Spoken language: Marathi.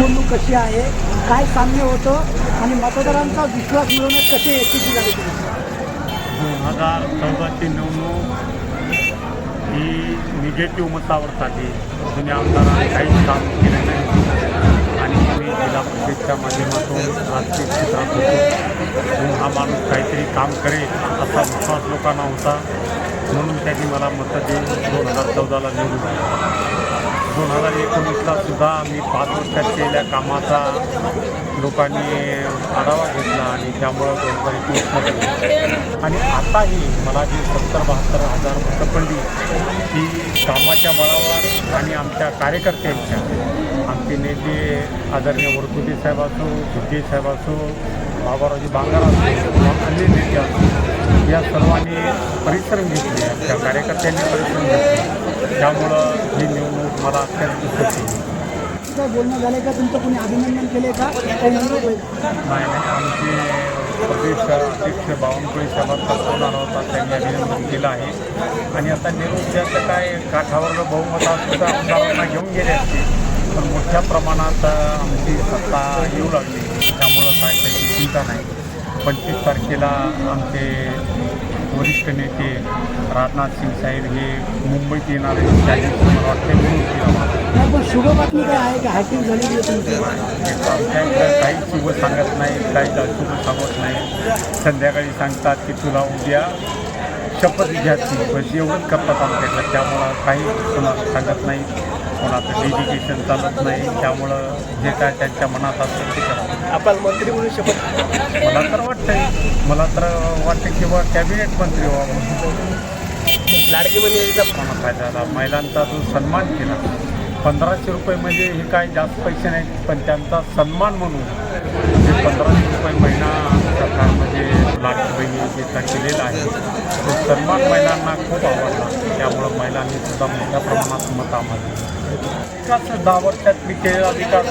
निवडणूक कशी आहे काय साम्य होतं आणि मतदारांचा विश्वास मिळवण्यात कसे यशस्वी झाले तुम्ही? दोन हजार चौदाची निवडणूक ही निगेटिव्ह मतावर झाली जुन्या आमदारांनी काहीच काम केलं नाही. आणि मी जिल्हा परिषदच्या माध्यमातून राजकीय क्षेत्रात होतो म्हणून हा माणूस काहीतरी काम करेल असा विश्वास लोकांना होता. म्हणून त्यांनी मला मतं देऊन दोन हजार चौदाला निवडून दोन हजार एकोणीसला सुद्धा पाच वर्षात केलेल्या कामाचा लोकांनी आढावा घेतला आणि त्यामुळं दोन हजार एकोणीसमध्ये आणि आताही मला जी सत्तर बहात्तर हजार मतं पडली ती कामाच्या बळावर आणि आमच्या कार्यकर्त्यांच्या आमचे नेते आदरणीय वरतुदी साहेब असो भुजे साहेब असो बाबारावजी बांगार असो किंवा अन्य नेते असो या सर्वांनी परिश्रम घेतले आमच्या कार्यकर्त्यांनी परिश्रम घेतले. त्यामुळं ही मला काय बोलणं झालं का? तुमचं कोणी अभिनंदन केले का? नाही नाही आमचे प्रदेश अध्यक्ष बावनकुळे आला होता. त्यांनी अभिनंदन केलं आहे. आणि आता निरोध्याचं काय काठावर बहुमत असतं आमदारांना घेऊन गेले असते. पण मोठ्या प्रमाणात आमची सत्ता येऊ लागली. त्यामुळं काय त्याची चिंता नाही. पंचवीस तारखेला आमचे वरिष्ठ नेते राजनाथ सिंग साहेब हे मुंबईत येणार आहेत मला वाटते म्हणून शुभ बातमी काय आहे? का हॅकिंग झालेली आहे तुमची? आमच्या इकडं काही शुभ सांगत नाही काही शुभ सांगत नाही. संध्याकाळी सांगतात की तुला उद्या शपथ घ्यायची बस एवढंच करतात आमच्याकडं. त्यामुळं काही कोणाला सांगत नाही कोणाचं डेडिकेशन चालत नाही. त्यामुळं जे काय त्यांच्या मनात असेल ते करतात आपण मंत्री म्हणून शपथ मला तर वाटतंय मला तर वाटतं की बा कॅबिनेट मंत्री व्हावं लाडकी म्हणजे कोणा फायदा झाला? महिलांचा जो सन्मान केला. पंधराशे रुपये म्हणजे हे काय जास्त पैसे नाहीत पण त्यांचा सन्मान म्हणून जे पंधराशे रुपये महिना सरकारमध्ये लाडकी बहिणीचा केलेला आहे. तो सन्मान महिलांना खूप आवडला. त्यामुळं महिलांनी सुद्धा मोठ्या प्रमाणात मत आम्हाला विकास दहा वर्षात मी केलेला विकास